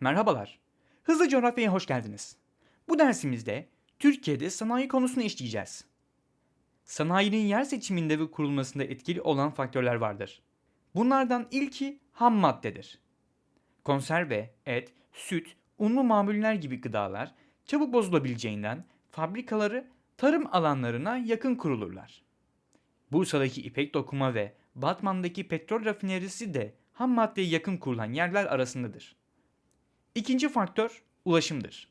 Merhabalar. Hızlı coğrafyaya hoş geldiniz. Bu dersimizde Türkiye'de sanayi konusunu işleyeceğiz. Sanayinin yer seçiminde ve kurulmasında etkili olan faktörler vardır. Bunlardan ilki ham maddedir. Konserve, et, süt, unlu mamuller gibi gıdalar çabuk bozulabileceğinden fabrikaları tarım alanlarına yakın kurulurlar. Bursa'daki İpek Dokuma ve Batman'daki petrol rafinerisi de ham maddeye yakın kurulan yerler arasındadır. İkinci faktör ulaşımdır.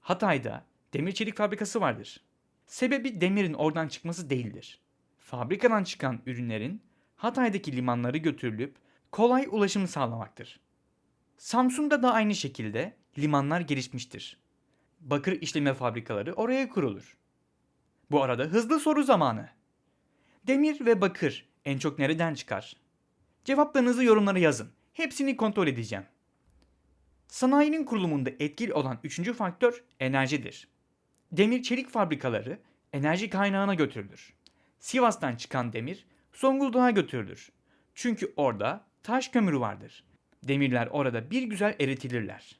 Hatay'da demir çelik fabrikası vardır. Sebebi demirin oradan çıkması değildir. Fabrikadan çıkan ürünlerin Hatay'daki limanlara götürülüp kolay ulaşımı sağlamaktır. Samsun'da da aynı şekilde limanlar gelişmiştir. Bakır işleme fabrikaları oraya kurulur. Bu arada hızlı soru zamanı. Demir ve bakır en çok nereden çıkar? Cevaplarınızı yorumlara yazın. Hepsini kontrol edeceğim. Sanayinin kurulumunda etkili olan üçüncü faktör enerjidir. Demir çelik fabrikaları enerji kaynağına götürülür. Sivas'tan çıkan demir Zonguldak'a götürülür. Çünkü orada taş kömürü vardır. Demirler orada bir güzel eritilirler.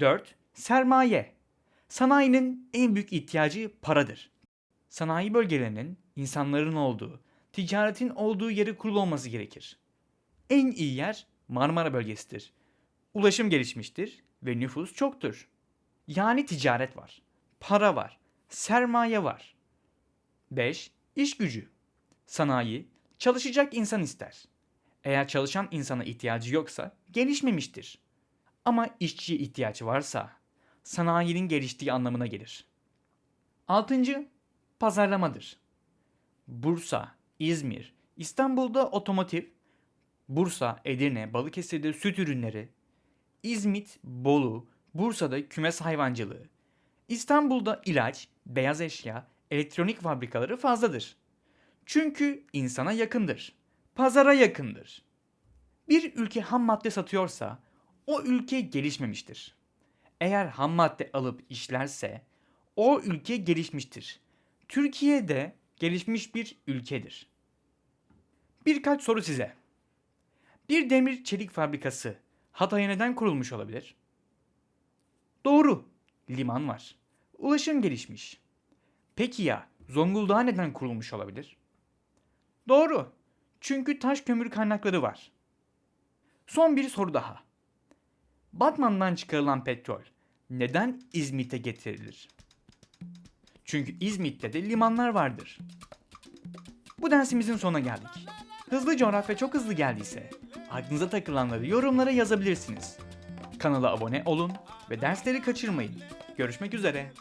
4. Sermaye. Sanayinin en büyük ihtiyacı paradır. Sanayi bölgelerinin insanların olduğu, ticaretin olduğu yeri kurulu olması gerekir. En iyi yer Marmara bölgesidir. Ulaşım gelişmiştir ve nüfus çoktur. Yani ticaret var, para var, sermaye var. 5. İş gücü. Sanayi çalışacak insan ister. Eğer çalışan insana ihtiyacı yoksa gelişmemiştir. Ama işçiye ihtiyaç varsa sanayinin geliştiği anlamına gelir. 6. Pazarlamadır. Bursa, İzmir, İstanbul'da otomotiv, Bursa, Edirne, Balıkesir'de süt ürünleri, İzmit, Bolu, Bursa'da kümes hayvancılığı, İstanbul'da ilaç, beyaz eşya, elektronik fabrikaları fazladır. Çünkü insana yakındır. Pazara yakındır. Bir ülke ham madde satıyorsa o ülke gelişmemiştir. Eğer ham madde alıp işlerse o ülke gelişmiştir. Türkiye de gelişmiş bir ülkedir. Birkaç soru size. Bir demir çelik fabrikası Hatay'a neden kurulmuş olabilir? Doğru. Liman var. Ulaşım gelişmiş. Peki ya Zonguldak'a neden kurulmuş olabilir? Doğru. Çünkü taş kömür kaynakları var. Son bir soru daha. Batman'dan çıkarılan petrol neden İzmit'e getirilir? Çünkü İzmit'te de limanlar vardır. Bu dersimizin sonuna geldik. Hızlı coğrafya çok hızlı geldiyse aklınıza takılanları yorumlara yazabilirsiniz. Kanala abone olun ve dersleri kaçırmayın. Görüşmek üzere.